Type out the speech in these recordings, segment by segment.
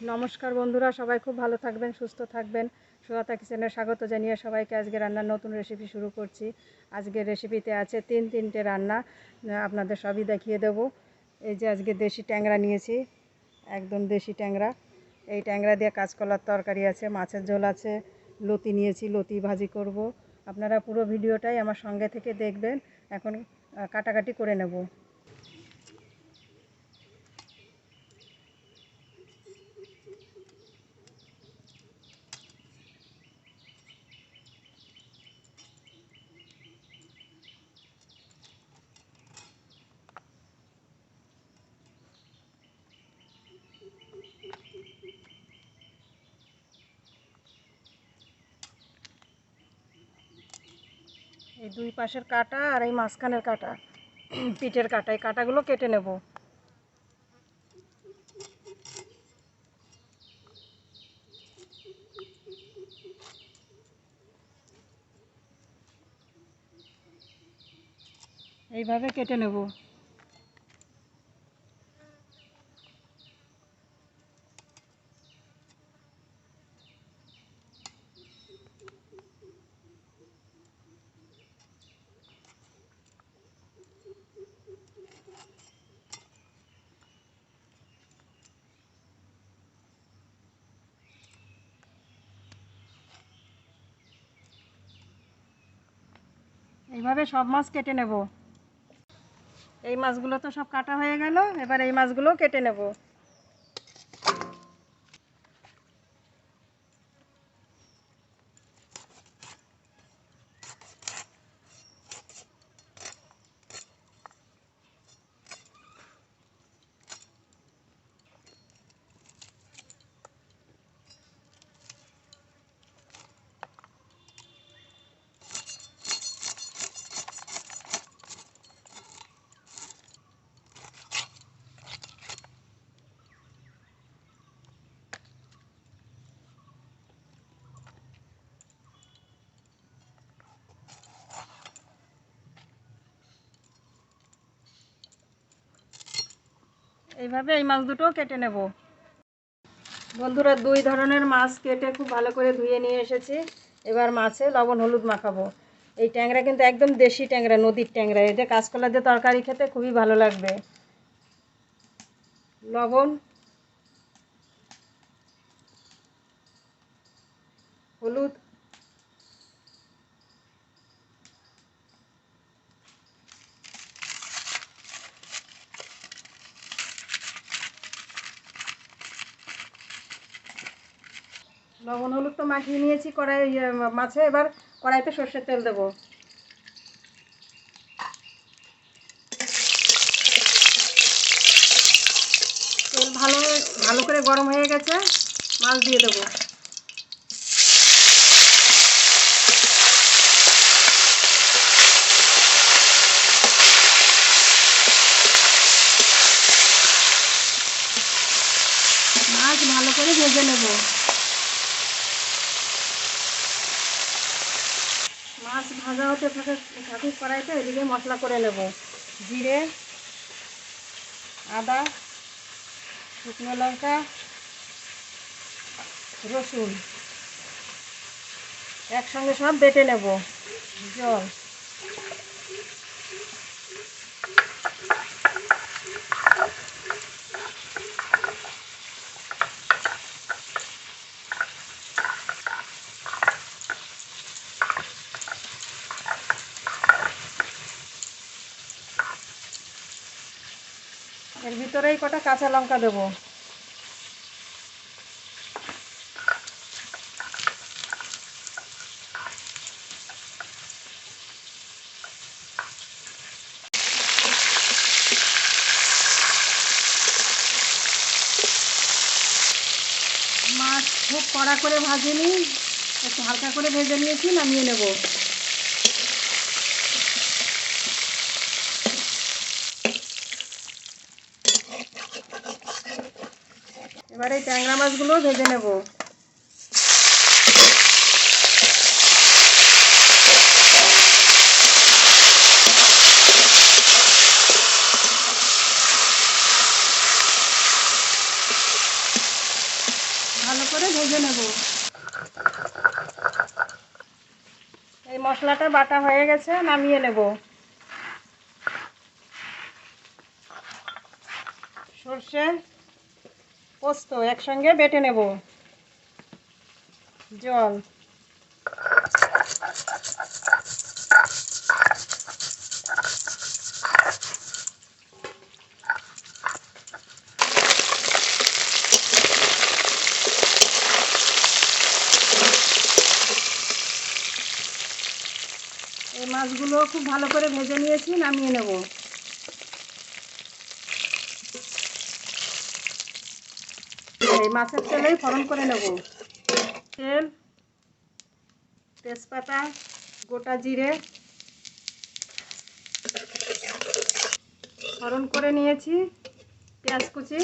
নমস্কার বন্ধুরা, সবাই খুব ভালো থাকবেন, সুস্থ থাকবেন। সুহাতা কিচেনে স্বাগত জানিয়ে সবাইকে আজকে রান্নার নতুন রেসিপি শুরু করছি। আজকের রেসিপিতে আছে তিন তিনটে রান্না আপনাদের সবই দেখিয়ে দেবো। এই যে আজকে দেশি ট্যাংরা নিয়েছি, একদম দেশি ট্যাংরা। এই ট্যাংরা দিয়ে কাঁচকলার তরকারি আছে, মাছের ঝোল আছে, লতি নিয়েছি, লতি ভাজি করব। আপনারা পুরো ভিডিওটাই আমার সঙ্গে থেকে দেখবেন। এখন কাটাকাটি করে নেব। এই দুই পাশের কাটা আর এই মাঝখানের কাটা, পিঠের কাটা, এই কাটাগুলো কেটে নেব। এইভাবে কেটে নেব। এইভাবে সব মাছ কেটে নেব। এই মাছগুলো তো সব কাটা হয়ে গেল, এবার এই মাছগুলো কেটে নেব। এইভাবে এই মাছ দুটো কেটে নেব। বন্ধুরা, দুই ধরনের মাছ কেটে খুব ভালো করে ধুয়ে নিয়ে এসেছি। এবার মাছে লবণ, হলুদ মাখাবো। এই ট্যাংরা কিন্তু একদম দেশি ট্যাংরা, নদীর ট্যাংরা। এটা কাঁচকলা দিয়ে তরকারি খেতে খুবই ভালো লাগবে। লবণ, হলুদ লবণ হলুদ তো মাখিয়ে নিয়েছি কড়াই ইয়ে, মাছে এবার কড়াইতে সর্ষের তেল দেবো। তেল ভালো ভালো করে গরম হয়ে গেছে মাছ দিয়ে দেবো মাছ ভালো করে ভেজে নেব মাছ ভাজা হতে থাকে থাকুক কড়াইতে এদিকে মশলা করে নেব। জিরে, আদা, শুকনো লঙ্কা, রসুন। একসঙ্গে সব বেটে নেব। জল। এর ভিতরেই কটা কাঁচা লঙ্কা দেবো। মাছ খুব কড়া করে ভাজিনি, একটু হালকা করে ভেজে নিয়েছি, নামিয়ে নেব। এবার এই ট্যাংরা মাছগুলো ভেজে নেব। ভালো করে ভেজে নেব। এই মশলাটা বাটা হয়ে গেছে, নামিয়ে নেব। সর্ষে পোস্ত একসঙ্গে বেটে নেব। জল। এই মাছগুলো খুব ভালো করে ভেজে নিয়েছি নামিয়ে নেব। এই মাছের তেলেই ফরন করে নেব। তেল, তেজপাতা, গোটা জিরে। ফরন করে নিয়েছি, পেঁয়াজ কুচি।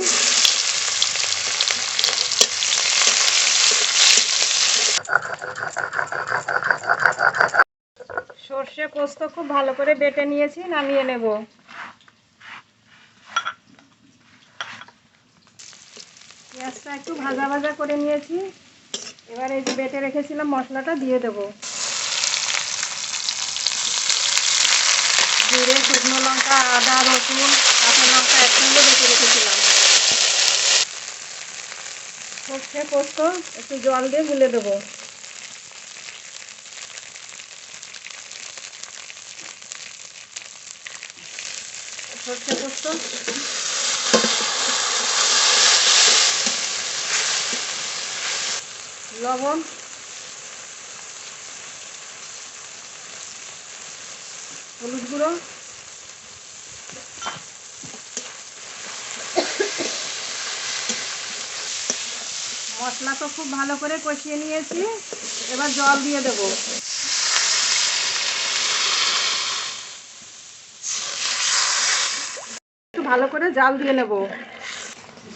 সর্ষে পোস্ত খুব ভালো করে বেটে নিয়েছি, নামিয়ে নেব। পেঁয়াজটা একটু ভাজা ভাজা করে নিয়েছি। এবার এই যে বেটে রেখেছিলাম মশলাটা, দিয়ে দেব। জিরে, শুকনো লঙ্কা, আদা, রসুন, কাঁচা লঙ্কা একসঙ্গে বেটে রেখেছিলাম। সর্ষে পোস্ত একটু জল দিয়ে গুলে দেবো। সর্ষে পোস্ত লবণ। হলুদ গুঁড়ো। মশলা তো খুব ভালো করে কষিয়ে নিয়েছি। এবার জল দিয়ে দেবো। একটু ভালো করে জাল দিয়ে নেব।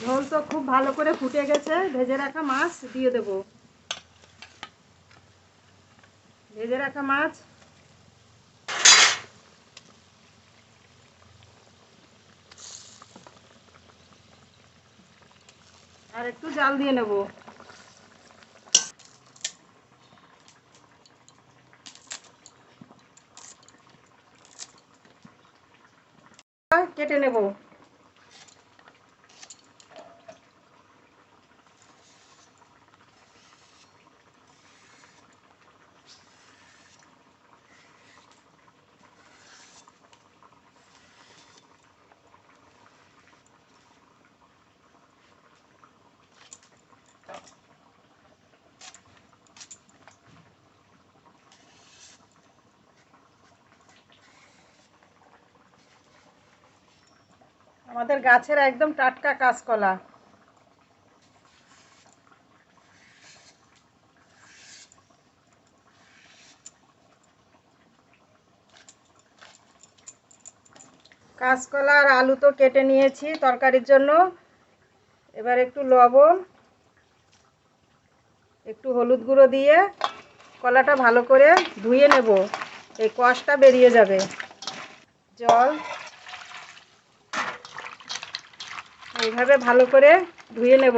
ঝোল তো খুব ভালো করে ফুটে গেছে। ভেজে রাখা মাছ দিয়ে দেব। ভেজে রাখা মাছ। আর একটু জাল দিয়ে নেব। কেটে নেব। আমাদের গাছের একদম টাটকা কাঁচকলা। কাঁচকলা আর আলু তো কেটে নিয়েছি তরকারির জন্য। এবার একটু লবণ, একটু হলুদ গুঁড়ো দিয়ে কলাটা ভালো করে ধুয়ে নেব। এই কষটা বেরিয়ে যাবে। জল এইভাবে ভালো করে ধুয়ে নেব।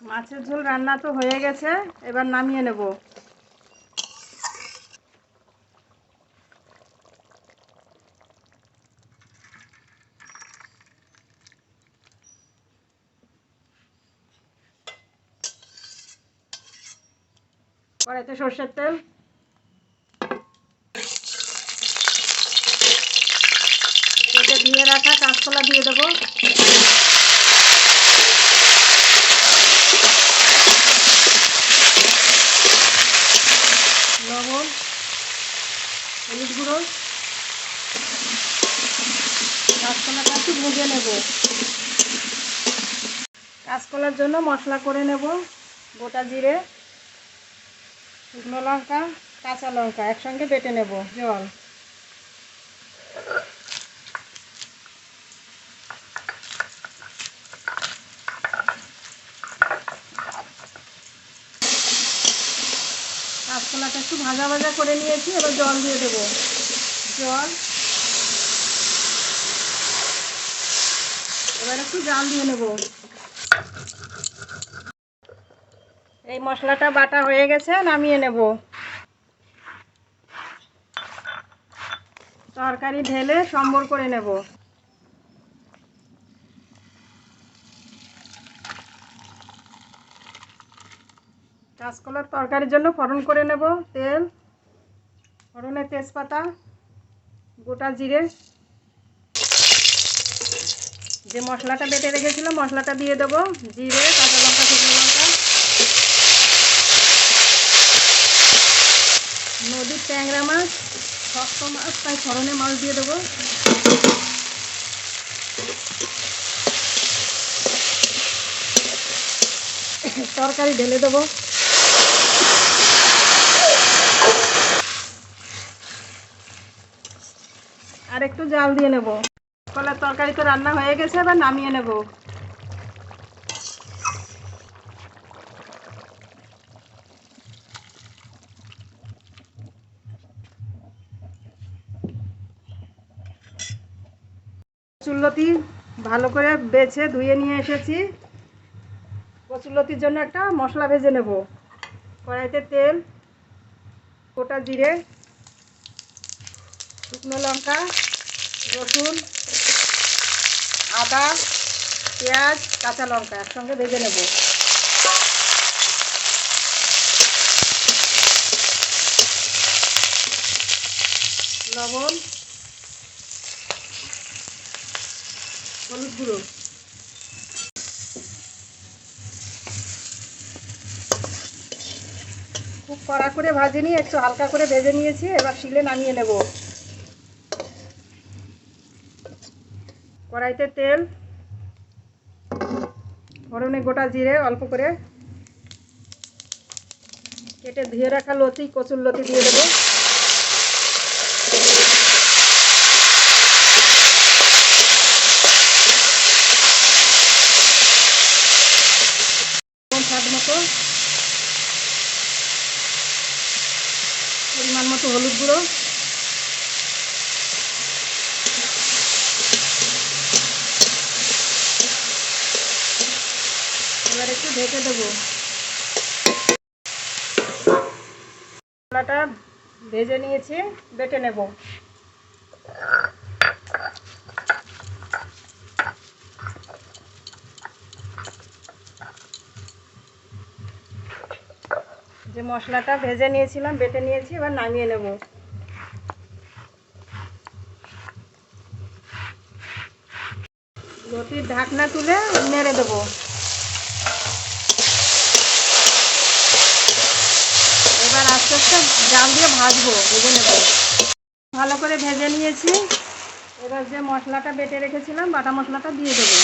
মাছের ঝোল রান্না তো হয়ে গেছে এবার নামিয়ে নেব। কড়াইতে সর্ষের তেল। কেটে দিয়ে রাখা কাঁচকলা দিয়ে দেবো। লবণ, হলুদ গুঁড়ো। কাঁচকলাটা একটু ভেজে নেব। কাঁচকলার জন্য মশলা করে নেব গোটা জিরে। শুকনো লঙ্কা, কাঁচা লঙ্কা, একসঙ্গে বেটে নেব, জল। কাঁচকলাটা একটু ভাজা ভাজা করে নিয়েছি, এবার জল দিয়ে দেবো। জল। এবার একটু জাল দিয়ে নেব। এই মশলাটা বাটা হয়ে গেছে, নামিয়ে নেব। তরকারি ঢেলে সম্বর করে নেব। কাঁচকলার তরকারির জন্য ফোড়ন করে নেব, তেল, ফোড়নে তেজপাতা, গোটা জিরে। যে মশলাটা বেটে রেখেছিলাম, মশলাটা দিয়ে দেবো, জিরে কাঁচা লঙ্কা শুকনো লঙ্কা নদীর ট্যাংরা মাছ শক্ত মাছ, তাই ফোড়নে মাছ দিয়ে দেবো। তরকারি ঢেলে দেবো। আর একটু জাল দিয়ে নেব। কলার তরকারি তো রান্না হয়ে গেছে, এবার নামিয়ে নেব। কচুরলতি ভালো করে বেছে ধুয়ে নিয়ে এসেছি। কচুরলতির জন্য একটা মশলা ভেজে নেব। কড়াইতে তেল, গোটা জিরে, শুকনো লঙ্কা, রসুন, আদা, পেঁয়াজ, কাঁচা লঙ্কা একসঙ্গে ভেজে নেব। লবণ হলুদ গুঁড়ো। খুব কড়া করে ভাজিনি একটু হালকা করে ভেজে নিয়েছি, এবার শিলে নামিয়ে নেব। কড়াইতে তেল, ফোড়নে গোটা জিরে অল্প করে। কেটে ধুয়ে রাখা লতি, কচুর লতি দিয়ে দেবো। মতো হলুদ গুঁড়ো। এবার একটু ঢেকে দেবো। মশলাটা ভেজে নিয়েছি বেটে নেব। যে মশলাটা ভেজে নিয়েছিলাম, বেটে নিয়েছি, এবার নামিয়ে নেব। লতির ঢাকনা তুলে মেরে দেবো। এবার আস্তে আস্তে জাল দিয়ে ভাজবো, ভেজে নেব। ভালো করে ভেজে নিয়েছি। এবার যে মশলাটা বেটে রেখেছিলাম, বাটা মশলাটা দিয়ে দেবো।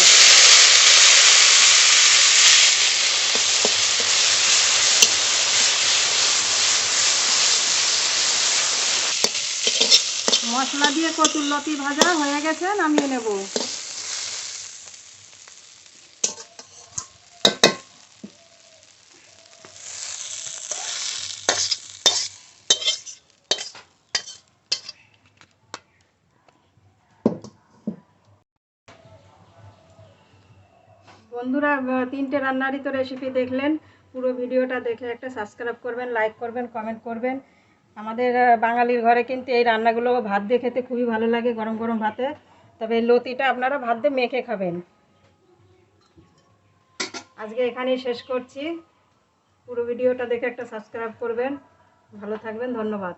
মশলা দিয়ে কচুর লতি ভাজা হয়ে গেছে, নামিয়ে নেব। বন্ধুরা তিনটে রান্নারই তো রেসিপি দেখলেন। পুরো ভিডিওটা দেখে একটা সাবস্ক্রাইব করবেন লাইক করবেন কমেন্ট করবেন। আমাদের বাঙালির ঘরে কিন্তু এই রান্নাগুলো ভাত দিয়ে খেতে খুবই ভালো লাগে গরম গরম ভাতে। তবে লতিটা আপনারা ভাত দিয়ে মেখে খাবেন। আজকে এখানেই শেষ করছি। পুরো ভিডিওটা দেখে একটা সাবস্ক্রাইব করবেন। ভালো থাকবেন, ধন্যবাদ।